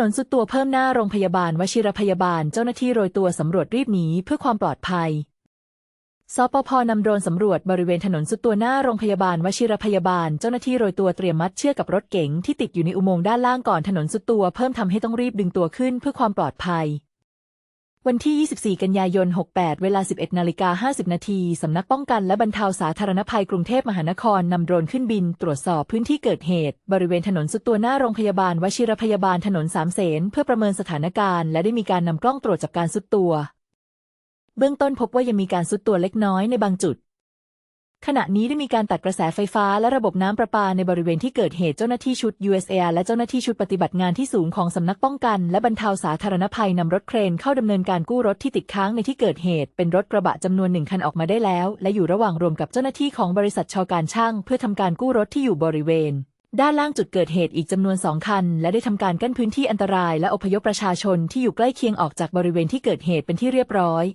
นนสุดตัวเพิ่มหน้าโรงพยาบาลวชิรพยาบาลเจ้าหน้าที่โรยตัวสำรวจรีบหนีเพื่อความปลอดภัยสปพนำโดรนสำรวจบริเวณถนนสุดตัวหน้าโรงพยาบาลวชิรพยาบาลเจ้าหน้าที่โรยตัวเตรียมมัดเชือกกับรถเก๋งที่ติดอยู่ในอุโมงค์ด้านล่างก่อนถนนสุดตัวเพิ่มทำให้ต้องรีบดึงตัวขึ้นเพื่อความปลอดภัย วันที่ 24 กันยายน 68 เวลา 11นาฬิกา50 นาที สำนักป้องกันและบรรเทาสาธารณภัยกรุงเทพมหานครนำโดรนขึ้นบิน ตรวจสอบพื้นที่เกิดเหตุ บริเวณถนนสุดตัวหน้าโรงพยาบาล วชิรพยาบาลถนนสามเสนเพื่อประเมินสถานการณ์และได้มีการนำกล้องตรวจจับการสุดตัว เบื้องต้นพบว่ายังมีการสุดตัวเล็กน้อยในบางจุด ขณะนี้ได้มีการตัดกระแสไฟฟ้าและระบบน้ำประปาในบริเวณที่เกิดเหตุเจ้าหน้าที่ชุด USAR และเจ้าหน้าที่ชุดปฏิบัติงานที่สูงของสำนักป้องกัน และบรรเทาสาธารณภัยนำรถเครนเข้าดำเนินการกู้รถที่ติดค้างในที่เกิดเหตุ เป็นรถกระบะจำนวนหนึ่งคันออกมาได้แล้ว และอยู่ระหว่างรวมกับเจ้าหน้าที่ของบริษัทชอการช่าง เพื่อทำการกู้รถที่อยู่บริเวณ ด้านล่างจุดเกิดเหตุอีกจำนวนสองคัน และได้ทำการกั้นพื้นที่อันตราย และอพยพประชาชนที่อยู่ใกล้เคียงออกจากบริเวณที่เกิดเหตุเป็นที่เรียบร้อย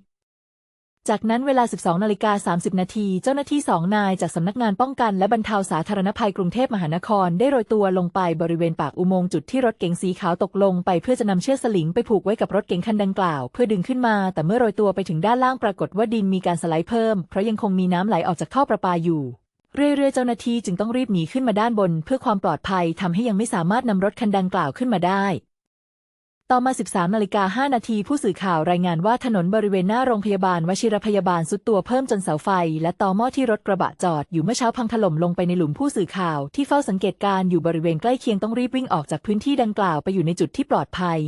จากนั้นเวลา 12นาฬิกา30 นาที เจ้าหน้าที่สองนายจากสำนักงานป้องกันและบรรเทาสาธารณภัยกรุงเทพมหานครได้โรยตัวลงไปบริเวณปากอุโมงค์จุดที่รถเก๋งสีขาวตกลงไปเพื่อจะนำเชือกสลิงไปผูกไว้กับรถเก๋งคันดังกล่าว เพื่อดึงขึ้นมา แต่เมื่อโรยตัวไปถึงด้านล่างปรากฏว่าดินมีการสไลด์เพิ่ม เพราะยังคงมีน้ำไหลออกจากท่อประปาอยู่ เรื่อยๆ เจ้าหน้าที่จึงต้องรีบหนีขึ้นมาด้านบน เพื่อความปลอดภัยทำให้ยังไม่สามารถนำรถคันดังกล่าวขึ้นมาได้ ต่อมา 13นาฬิกา5นาทีผู้สื่อข่าวรายงานว่าถนนบริเวณหน้าโรงพยาบาลวชิรพยาบาลสุดตัวเพิ่มจนเสาไฟ และต่อหม้อที่รถกระบะจอดอยู่เมื่อเช้าพังถล่มลงไปในหลุมผู้สื่อข่าวที่เฝ้าสังเกตการณ์อยู่บริเวณใกล้เคียงต้องรีบวิ่งออกจากพื้นที่ดังกล่าวไปอยู่ในจุดที่ปลอดภัย